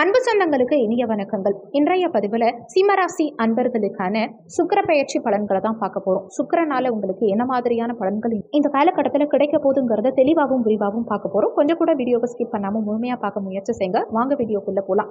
அன்பு சொந்தங்களுக்கு இனிய வணக்கங்கள். இன்றைய பதிவில் சிம்மராசி அன்பர்களுக்கான சுக்கர பயிற்சி பலன்களை தான் பார்க்க போகிறோம் சுக்கரனால உங்களுக்கு என்ன மாதிரியான பலன்கள் இந்த காலகட்டத்தில் கிடைக்க போதுங்கிறத தெளிவாகவும் விரிவாகவும் பார்க்க போகிறோம் கொஞ்சம் கூட வீடியோவை ஸ்கிப் பண்ணாமல் முழுமையாக பார்க்க முயற்சி செய்யுங்க. வாங்க வீடியோக்குள்ளே போகலாம்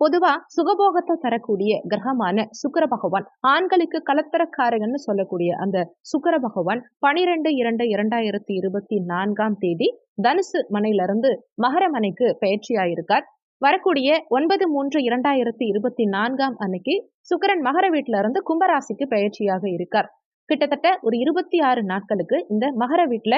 பொதுவா சுகபோகத்தை தரக்கூடிய கிரகமான சுக்கர பகவான் ஆண்களுக்கு கலத்தரக்காரகன்னு சொல்லக்கூடிய அந்த சுக்கர பகவான் பனிரெண்டு இரண்டு இரண்டாயிரத்தி இருபத்தி நான்காம் தேதி தனுசு மனையிலிருந்து மகரமனைக்கு பயிற்சியாயிருக்கார். வரக்கூடிய ஒன்பது மூன்று இரண்டாயிரத்தி இருபத்தி நான்காம் அன்னைக்கு சுக்கரன் மகர வீட்டில இருந்து கும்பராசிக்கு பயிற்சியாக இருக்கார். கிட்டத்தட்ட ஒரு இருபத்தி ஆறு நாட்களுக்கு இந்த மகர வீட்டுல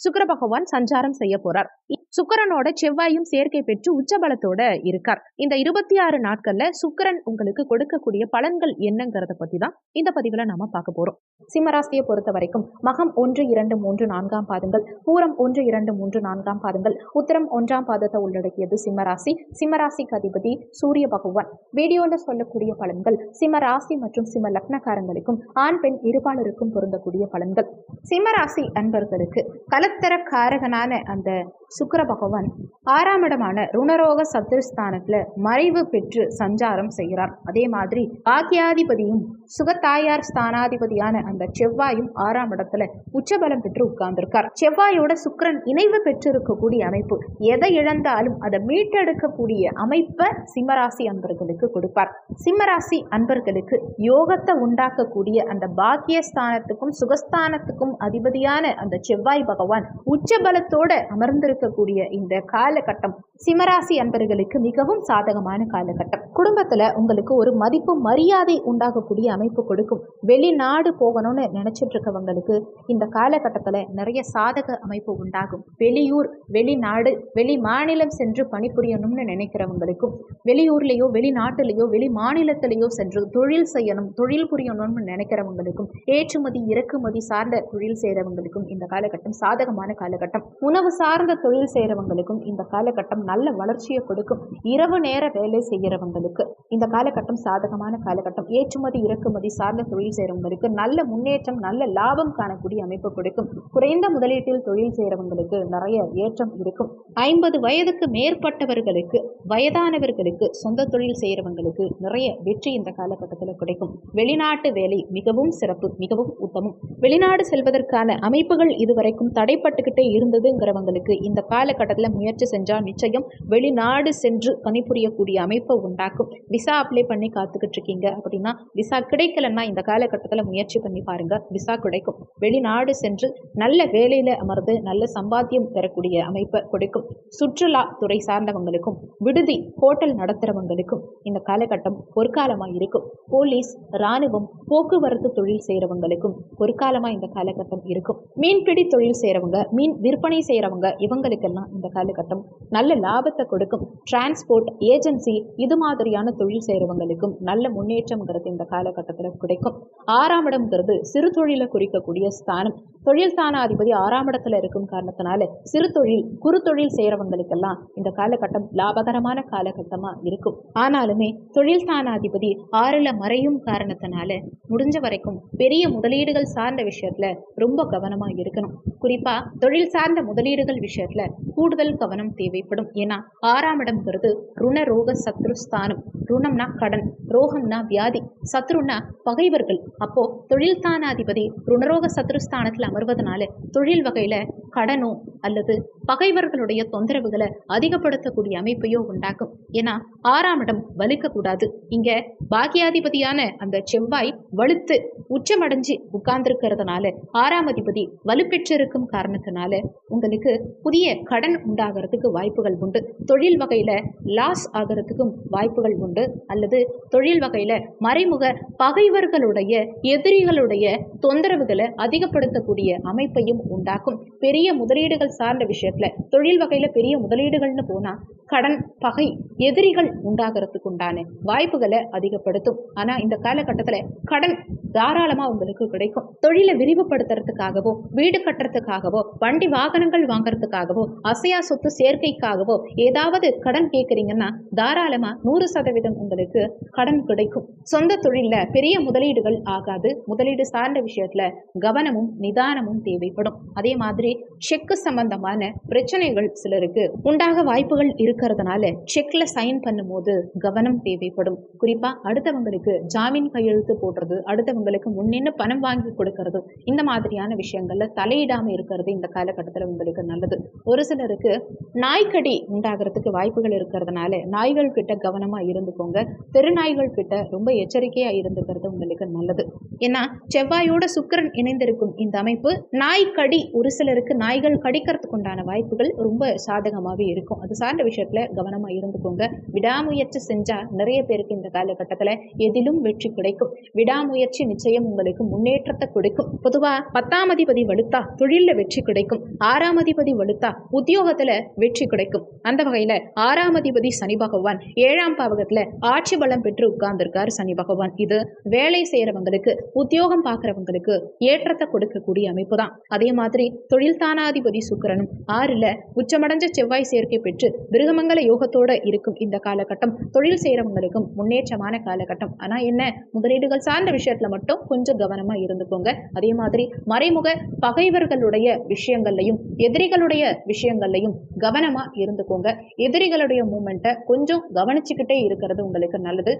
சுக்கர பகவான் சஞ்சாரம் செய்ய போறார். சுக்கிரனோட செவ்வாயும் சேர்க்கை பெற்று உச்சபலத்தோட இருக்கார். இந்த இருபத்தி ஆறு நாட்கள்ல சுக்கிரன் உங்களுக்கு கொடுக்கக்கூடிய பலன்கள் என்னங்கிறத பத்தி தான் இந்த பதிவுல நாம பார்க்க போறோம். சிம்மராசியை பொறுத்த வரைக்கும் மகம் ஒன்று இரண்டு மூன்று நான்காம் பாதங்கள் பூரம் ஒன்று இரண்டு மூன்று நான்காம் பாதங்கள் உத்தரம் ஒன்றாம் பாதத்தை உள்ளடக்கியது சிம்மராசி. சிம்மராசிக்கு அதிபதி சூரிய பகவான். வீடியோல சொல்லக்கூடிய பலன்கள் சிம்மராசி மற்றும் சிம்ம லக்னக்காரங்களுக்கும் ஆண் பெண் இருபாலருக்கும் பொருந்தக்கூடிய பலன்கள். சிம்மராசி அன்பர்களுக்கு கலத்தர காரகனான அந்த சுக்கிர பகவான் ஆறாம் இடமான ருணரோக சத்துருஸ்தானத்துல மறைவு பெற்று சஞ்சாரம் செய்கிறார். அதே மாதிரி பாக்கியாதிபதியும் சுகத்தாயார் ஸ்தானாதிபதியான அந்த செவ்வாயும் ஆறாம் இடத்துல உச்சபலம் பெற்று உட்கார்ந்திருக்கார். செவ்வாயோட சுக்கரன் இணைவு பெற்றிருக்கக்கூடிய அமைப்பு எதை இழந்தாலும் அதை மீட்டெடுக்கக்கூடிய அமைப்பை சிம்மராசி அன்பர்களுக்கு கொடுப்பார். சிம்மராசி அன்பர்களுக்கு யோகத்தை உண்டாக்கக்கூடிய அந்த பாக்கியஸ்தானத்துக்கும் சுகஸ்தானத்துக்கும் அதிபதியான அந்த செவ்வாய் பகவான் உச்சபலத்தோட அமர்ந்திருக்கக்கூடிய இந்த காலகட்டம் சிம்மராசி அன்பர்களுக்கு மிகவும் சாதகமான காலகட்டம். குடும்பத்துல உங்களுக்கு ஒரு மதிப்பு மரியாதை உண்டாகக்கூடிய அமைப்பு கொடுக்கும். வெளிநாடு போகணும்னு நினைச்சிட்டு இருக்கவங்களுக்கு இந்த காலகட்டத்துல நிறைய சாதக அமைப்பு உண்டாகும். வெளியூர் வெளிநாடு வெளி மாநிலம் சென்று பணிபுரியணும்னு நினைக்கிறவங்களுக்கும் வெளியூர்லேயோ வெளிநாட்டிலேயோ வெளி மாநிலத்திலேயோ சென்று தொழில் செய்யணும் தொழில் புரியணும்னு நினைக்கிறவங்களுக்கும் ஏற்றுமதி இறக்குமதி சார்ந்த தொழில் செய்கிறவங்களுக்கும் இந்த காலகட்டம் சாதகமான காலகட்டம். உணவு சார்ந்த தொழில் செய்கிறவங்களுக்கும் இந்த காலகட்டம் நல்ல வளர்ச்சியை கொடுக்கும். இரவு நேர வேலை செய்கிறவங்களுக்கு இந்த காலகட்டம் சாதகமான காலகட்டம். ஏற்றுமதி இறக்குமதி சார்ந்த தொழில் செய்கிறவங்களுக்கு நல்ல முன்னேற்றம் நல்ல லாபம் காணக்கூடிய அமைப்பு கொடுக்கும். குறைந்த முதலீட்டில் தொழில் செய்கிறவங்களுக்கு நிறைய ஏற்றம் இருக்கும். ஐம்பது வயதுக்கு மேற்பட்டவர்களுக்கு வயதானவர்களுக்கு சொந்த தொழில் செய்கிறவங்களுக்கு நிறைய வெற்றி இந்த காலகட்டத்தில் கிடைக்கும். வெளிநாட்டு வேலை மிகவும் சிறப்பு மிகவும் உத்தமம். வெளிநாடு செல்வதற்கான அமைப்புகள் இதுவரைக்கும் தடைப்பட்டுக்கிட்டே இருந்ததுங்கிறவங்களுக்கு இந்த கால காலகட்டத்தில் முயற்சி செஞ்சால் நிச்சயம் வெளிநாடு சென்று பணிபுரியக்கூடிய அமைப்பை உண்டாக்கும். விசா அப்ளை பண்ணி காத்துக்கிட்டு இருக்கீங்க அப்படின்னா விசா கிடைக்கலன்னா இந்த காலகட்டத்தில் முயற்சி பண்ணி பாருங்க விசா கிடைக்கும். வெளிநாடு சென்று நல்ல வேலையில் அமர்ந்து நல்ல சம்பாத்தியம் பெறக்கூடிய அமைப்பை கொடுக்கும். சுற்றுலா துறை சார்ந்தவங்களுக்கும் விடுதி ஹோட்டல் நடத்துகிறவங்களுக்கும் இந்த காலகட்டம் பொற்காலமாக இருக்கும். போலீஸ் இராணுவம் போக்குவரத்து தொழில் செய்கிறவங்களுக்கும் பொற்காலமாக இந்த காலகட்டம் இருக்கும். மீன்பிடி தொழில் செய்கிறவங்க மீன் விற்பனை செய்கிறவங்க இவங்களுக்கெல்லாம் இந்த காலகட்டம். நல்ல லாபத்தை கொடுக்கும். டிரான்ஸ்போர்ட் ஏஜென்சி இது மாதிரியான தொழில் செய்கிறவங்களுக்கும் நல்ல முன்னேற்றம்ங்கிறது இந்த காலகட்டத்தில் கிடைக்கும். ஆறாம் இடம்ங்கிறது சிறு தொழிலை குறிக்கக்கூடிய ஸ்தானம். தொழில் ஸ்தானாதிபதி ஆறாம் இடத்துல இருக்கும் காரணத்தினால சிறு தொழில் குறு தொழில் செய்கிறவங்களுக்கெல்லாம் இந்த காலகட்டம் லாபகரமான காலகட்டமாக இருக்கும். ஆனாலுமே தொழில் ஸ்தானாதிபதி ஆறில் மறையும் காரணத்தினால முடிஞ்ச வரைக்கும் பெரிய முதலீடுகள் சார்ந்த விஷயத்தில் ரொம்ப கவனமாக இருக்கணும். குறிப்பாக தொழில் சார்ந்த முதலீடுகள் விஷயத்தில் கூடுதல் கவனம் தேவைப்படும். ஏன்னா ஆறாம் இடம்ங்கிறது ருண ரோக சத்ருஸ்தானம். ருணம்னா கடன் ரோகம்னா வியாதி. சத்ருன்னா பகைவர்கள். அப்போ தொழில் ஸ்தானாதிபதி ருணரோக சத்ருஸ்தானத்தில் அமர்வதனால தொழில் வகையில கடனோ அல்லது பகைவர்களுடைய தொந்தரவுகளை அதிகப்படுத்தக்கூடிய அமைப்பையோ உண்டாக்கும். ஏன்னா ஆறாம் இடம் வலுக்கக்கூடாது. இங்க பாக்கியாதிபதியான அந்த செவ்வாய் வலுத்து உச்சமடைஞ்சு உட்கார்ந்துருக்கிறதுனால ஆறாம் அதிபதி வலுப்பெற்றிருக்கும் காரணத்தினால உங்களுக்கு புதிய கடன் உண்டாகிறதுக்கு வாய்ப்புகள் உண்டு. தொழில் வகையில லாஸ் ஆகிறதுக்கும் வாய்ப்புகள் உண்டு. அல்லது தொழில் வகையில மறைமுக பகைவர்களுடைய எதிரிகளுடைய தொந்தரவுகளை அதிகப்படுத்தக்கூடிய அமைப்பையும் உண்டாக்கும். பெரிய பெரிய முதலீடுகள் சார்ந்த விஷயத்துல தொழில் வகையில பெரிய முதலீடுகள்னு போனா கடன் பகை எதிரிகள் உண்டாகிறதுக்கு உண்டான வாய்ப்புகளை அதிகப்படுத்தும். ஆனா இந்த காலகட்டத்துல கடன் தாராளமா உங்களுக்கு கிடைக்கும். தொழிலை விரிவுபடுத்துறதுக்காகவோ வீடு கட்டுறதுக்காகவோ வண்டி வாகனங்கள் வாங்குறதுக்காகவோ அசையா சொத்து சேர்க்கைக்காகவோ ஏதாவது கடன் கேட்குறீங்கன்னா தாராளமா நூறு சதவீதம் உங்களுக்கு கடன் கிடைக்கும். சொந்த தொழில்ல பெரிய முதலீடுகள் ஆகாது. முதலீடு சார்ந்த விஷயத்துல கவனமும் நிதானமும் தேவைப்படும். அதே மாதிரி செக்கு சம்பந்தமான பிரச்சனைகள் சிலருக்கு உண்டாக வாய்ப்புகள் இருக்கிறதுனால செக்ல சைன் பண்ணும்போது கவனம் தேவைப்படும். குறிப்பா அடுத்தவங்களுக்கு ஜாமீன் கையெழுத்து போடுறது அடுத்தவங்களுக்கு முன்னின்னு பணம் வாங்கி கொடுக்கறது இந்த மாதிரியான விஷயங்கள்ல தலையிடாம இருக்கிறது இந்த காலகட்டத்தில் உங்களுக்கு நல்லது. ஒரு சிலருக்கு நாய்க்கடி உண்டாகிறதுக்கு வாய்ப்புகள் இருக்கிறதுனால நாய்கள் கிட்ட கவனமா இருந்துக்கோங்க. தெருநாய்கள் கிட்ட ரொம்ப எச்சரிக்கையா இருந்துக்கிறது உங்களுக்கு நல்லது. ஏன்னா செவ்வாயோட சுக்கரன் இணைந்திருக்கும் இந்த அமைப்பு நாய்க்கடி ஒரு சிலருக்கு நாய்கள் கடிக்கிறதுக்கு உண்டான வாய்ப்புகள் ரொம்ப சாதகமாகவே இருக்கும். அது சார்ந்த விஷயத்துல கவனமா இருந்துக்கோங்க. விடாமுயற்சி செஞ்சா நிறைய பேருக்கு இந்த காலகட்டத்துல எதிலும் வெற்றி கிடைக்கும். விடாமுயற்சி நிச்சயம் உங்களுக்கு முன்னேற்றத்தை கொடுக்கும். பொதுவா பத்தாம் அதிபதி வலுத்தா தொழில்ல வெற்றி கிடைக்கும். ஆறாம் அதிபதி வலுத்தா உத்தியோகத்துல வெற்றி கிடைக்கும். அந்த வகையில ஆறாம் அதிபதி சனி பகவான் ஏழாம் பாவகத்துல ஆட்சி பலம் பெற்று உட்கார்ந்திருக்கார் சனி பகவான். இது வேலை செய்யறவங்களுக்கு உத்தியோகம் பார்க்கறவங்களுக்கு ஏற்றத்தை கொடுக்கக்கூடிய அமைப்பு தான் அதே மாதிரி தொழில் தானாதிபதி சுக்கிரனும் ஆறுல உச்சமடைஞ்ச செவ்வாய் சேர்க்கை பெற்று மிருகமங்கல யோகத்தோட இருக்கும் இந்த காலகட்டம். தொழில் செய்கிறவங்களுக்கும் முன்னேற்றமான காலகட்டம். ஆனா என்ன? முதலீடுகள் சார்ந்த விஷயத்துல மட்டும் கொஞ்சம் கவனமா இருந்துக்கோங்க. அதே மாதிரி மறைமுக பகைவர்களுடைய விஷயங்கள்லையும் எதிரிகளுடைய விஷயங்கள்லையும் கவனமா இருந்துக்கோங்க. எதிரிகளுடைய மூமெண்ட்டை கொஞ்சம் கவனிச்சுக்கிட்டே இருக்கிறது உங்களுக்கு நல்லது.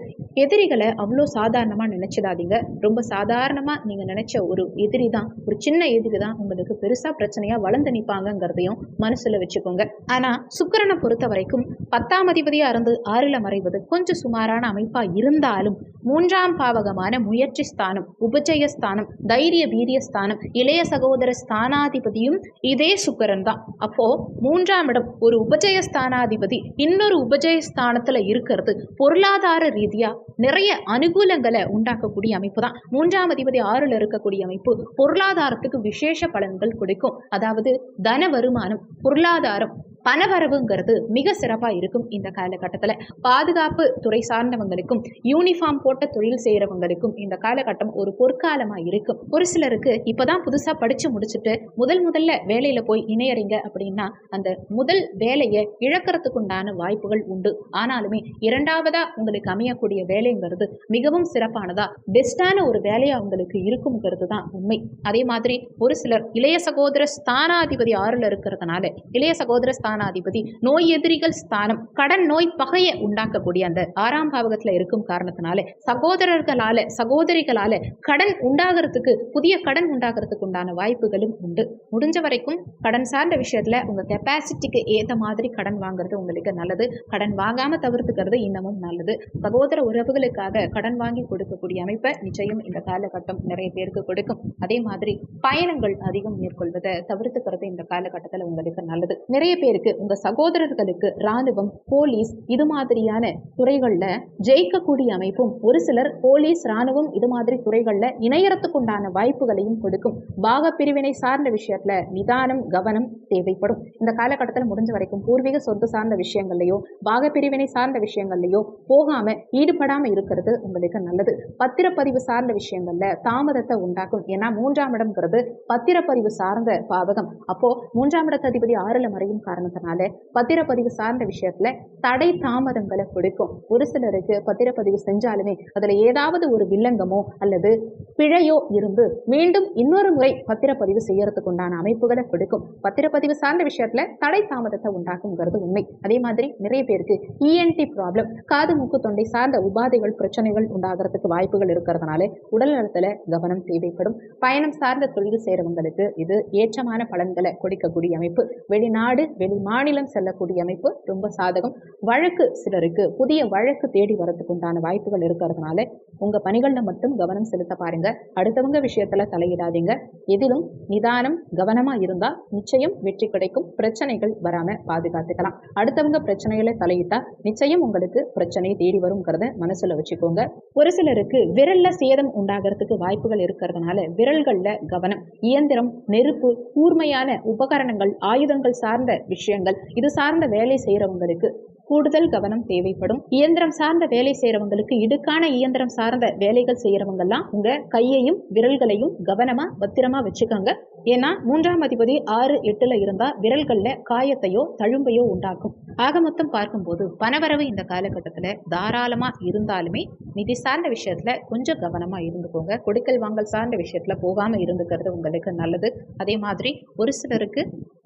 எதிரிகளை அவ்வளோ சாதாரணமா நினைச்சிடாதீங்க. ரொம்ப சாதாரணமா நீங்க நினைச்ச ஒரு எதிரி தான் ஒரு சின்ன எதிரி தான் உங்களுக்கு பெருசா பிரச்சனையா வளர்ந்து நிற்பாங்கங்கிறதையும் மனசுல வச்சுக்கோங்க. ஆனா சுக்கிரனை பொறுத்த வரைக்கும் பத்தாம் அதிபதியா இருந்து ஆறுல மறைவது கொஞ்சம் சுமாரான அமைப்பா இருந்தாலும் மூன்றாம் பாவகமான முயற்சி ஸ்தானம் உபஜய ஸ்தானம் தைரிய வீரிய ஸ்தானம் இளைய சகோதர ஸ்தானாதிபதியும் இதே சுக்கரன் தான். அப்போ மூன்றாம் இடம் ஒரு உபஜய ஸ்தானாதிபதி இன்னொரு உபஜய ஸ்தானத்துல இருக்கிறது பொருளாதார ரீதியா நிறைய அனுகூலங்களை உண்டாக்கக்கூடிய அமைப்பு தான். மூன்றாம் அதிபதி ஆறுல இருக்கக்கூடிய அமைப்பு பொருளாதாரத்துக்கு விசேஷ பலன்கள் கொடுக்கும். அதாவது தன வருமானம் பொருளாதாரம் பணவரவுங்கிறது மிக சிறப்பா இருக்கும் இந்த காலகட்டத்துல. பாதுகாப்பு துறை சார்ந்தவங்களுக்கும் யூனிஃபார்ம் போட்ட தொழில் செய்யறவங்களுக்கும் இந்த காலகட்டம் ஒரு பொற்காலமா இருக்கும். ஒரு சிலருக்கு இப்பதான் புதுசா படிச்சு முடிச்சுட்டு முதல் முதல்ல வேலையில போய் இணையறீங்க அப்படின்னா அந்த முதல் வேலையை இழக்கிறதுக்குண்டான வாய்ப்புகள் உண்டு. ஆனாலுமே இரண்டாவதா உங்களுக்கு அமையக்கூடிய வேலைங்கிறது மிகவும் சிறப்பானதா பெஸ்டான ஒரு வேலையாக உங்களுக்கு இருக்குங்கிறது தான் உண்மை. அதே மாதிரி ஒரு சிலர் இளைய சகோதர ஸ்தானாதிபதி ஆறுல இருக்கிறதுனால இளைய சகோதர ஸ்தானாதிபதி நோய் எதிரிகள் ஸ்தானம். கடன் நோய் பகையை உண்டாக்கக்கூடிய அந்த ஆறாம் பாவகத்தில் இருக்கும் காரணத்தினால சகோதரர்களால சகோதரிகளால கடன் உண்டாகிறதுக்கு புதிய கடன் உண்டாகிறதுக்கு உண்டான வாய்ப்புகளும் உண்டு. முடிஞ்ச வரைக்கும் கடன் சார்ந்த விஷயத்துல உங்க கெப்பாசிட்டிக்கு ஏத்த மாதிரி கடன் வாங்குறது உங்களுக்கு நல்லது. கடன் வாங்காம தவிர்த்துக்கிறது இன்னமும் நல்லது. சகோதர உறவுகளுக்காக கடன் வாங்கி கொடுக்கக்கூடிய அமைப்பை நிச்சயம் இந்த காலகட்டம் நிறைய பேருக்கு கொடுக்கும். அதே மாதிரி பயணங்கள் அதிகம் மேற்கொள்வதை தவிர்த்துக்கிறது இந்த காலகட்டத்தில் உங்களுக்கு நல்லது. நிறைய பேருக்கு உங்க சகோதரர்களுக்கு ராணுவம் போலீஸ் இது மாதிரியான துறைகள்ல ஜெயிக்கக்கூடிய அமைப்பும் ஒரு சிலர் போலீஸ் ராணுவம் இது மாதிரி துறைகள்ல இணையறதுக்கு உண்டான வாய்ப்புகளையும் கொடுக்கும். பாக பிரிவினை சார்ந்த விஷயத்துல நிதானம் கவனம் தேவைப்படும். இந்த காலகட்டத்தில் முடிஞ்ச வரைக்கும் பூர்வீக சொத்து சார்ந்த விஷயங்கள்லையோ பாக பிரிவினை சார்ந்த விஷயங்கள்லையோ போகாம ஈடுபடாம இருக்கிறது உங்களுக்கு நல்லது. பத்திரப்பதிவு சார்ந்த விஷயங்கள்ல தாமதத்தை உண்டாக்கும். ஏன்னா மூன்றாம் இடம்ங்கிறது பத்திரப்பதிவு சார்ந்த பாவகம் அப்போ மூன்றாம் இடத்த அதிபதி ஆறுல மறையும் காரணத்தினால பத்திரப்பதிவு சார்ந்த விஷயத்துல தடை தாமதங்களை கொடுக்கும். ஒரு சிலருக்கு பத்திரப்பதிவு செஞ்சாலுமே அதுல ஏதாவது ஒரு வில்லங்கமோ அல்லது பிழையோ இருந்து மீண்டும் இன்னொரு முறை பத்திரப்பதிவு செய்யறதுக்கு உண்டான அமைப்புகளை கொடுக்கும். பத்திரப்பதிவு சார்ந்த விஷயத்துல தடை தாமதத்தை உண்டாக்குங்கிறது உண்மை. அதே மாதிரி நிறைய பேருக்கு இஎன்டி ப்ராப்ளம் காது மூக்கு தொண்டை சார்ந்த உபாதைகள் பிரச்சனைகள் உண்டாகிறதுக்கு வாய்ப்புகள் இருக்கிறதுனால உடல் நலத்துல கவனம் தேவைப்படும். பயணம் சார்ந்த தொழில் செய்றவங்களுக்கு இது ஏற்றமான பலன்களை கொடுக்கக்கூடிய அமைப்பு. வெளிநாடு வெளி மாநிலம் செல்லக்கூடிய அமைப்பு ரொம்ப சாதகம். வழக்கு சிலருக்கு புதிய வழக்கு தேடி வரதுக்கு உண்டான வாய்ப்புகள் இருக்கிறதுனால உங்க பணிகளில் மட்டும் கவனம் செலுத்த பாருங்க. அடுத்தவங்க விஷயத்துல தலையிடாதீங்க. எதிலும் நிதானம் கவனமா இருந்தா நிச்சயம் வெற்றி கிடைக்கும். பிரச்சனைகள் வராம பாதுகாத்துக்கலாம். அடுத்தவங்க பிரச்சனைகளை தலையிட்டா நிச்சயம் உங்களுக்கு பிரச்சனை தேடி வருங்கிறத மனசுல வச்சுக்கோங்க. ஒரு சிலருக்கு விரல்ல சேதம் உண்டாகிறதுக்கு வாய்ப்புகள் இருக்கிறதுனால விரல்கள்ல கவனம் இயந்திரம் நெருப்பு கூர்மையான உபகரணங்கள் ஆயுதங்கள் சார்ந்த விஷயங்கள். இது சார்ந்த வேலை செய்யறவங்களுக்கு கூடுதல் கவனம் தேவைப்படும். இயந்திரம் சார்ந்த வேலை செய்யறவங்களுக்கு இடுக்கான இயந்திரம் சார்ந்த வேலைகள் செய்யறவங்கெல்லாம் உங்க கையையும் விரல்களையும் கவனமா பத்திரமா வச்சுக்கோங்க. ஏன்னா மூன்றாம் அதிபதி ஆறு எட்டுல இருந்தா விரல்கள்ல காயத்தையோ தழும்பையோ உண்டாக்கும். ஆக மொத்தம் பார்க்கும்போது பணவரவு இந்த காலகட்டத்துல தாராளமா இருந்தாலுமே நிதி சார்ந்த விஷயத்துல கொஞ்சம் கவனமா இருந்துக்கோங்க. கொடுக்கல் வாங்கல் சார்ந்த விஷயத்துல போகாம இருந்துக்கிறது உங்களுக்கு நல்லது. அதே மாதிரி ஒரு சிலருக்கு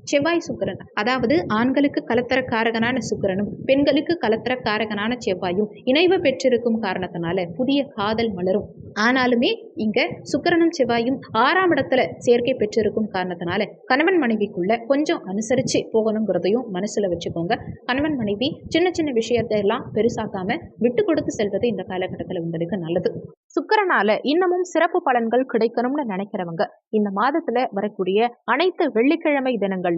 செவ்வாய் சுக்கிரன் அதாவது ஆண்களுக்கு கலத்தரக்காரகனான சுக்கிரனும் பெண்களுக்கு கலத்தரக்காரகனான செவ்வாயும் இணைவு பெற்றிருக்கும் காரணத்தினால புதிய காதல் மலரும். ஆனாலுமே இங்க சுக்கரனும் செவ்வாயும் ஆறாம் இடத்துல சேர்க்கை பெற்றிருக்கும் காரணத்தினால கணவன் மனைவிக்குள்ள கொஞ்சம் அனுசரிச்சு போகணுங்கிறதையும் மனசுல வச்சுக்கோங்க. கணவன் மனைவி சின்ன சின்ன விஷயத்தை எல்லாம் பெருசாக்காம விட்டு கொடுத்து செல்வது இந்த காலகட்டத்தில் உங்களுக்கு நல்லது. சுக்கரனால இன்னமும் சிறப்பு பலன்கள் கிடைக்கணும்னு நினைக்கிறவங்க இந்த மாதத்துல வரக்கூடிய அனைத்து வெள்ளிக்கிழமை தினங்கள்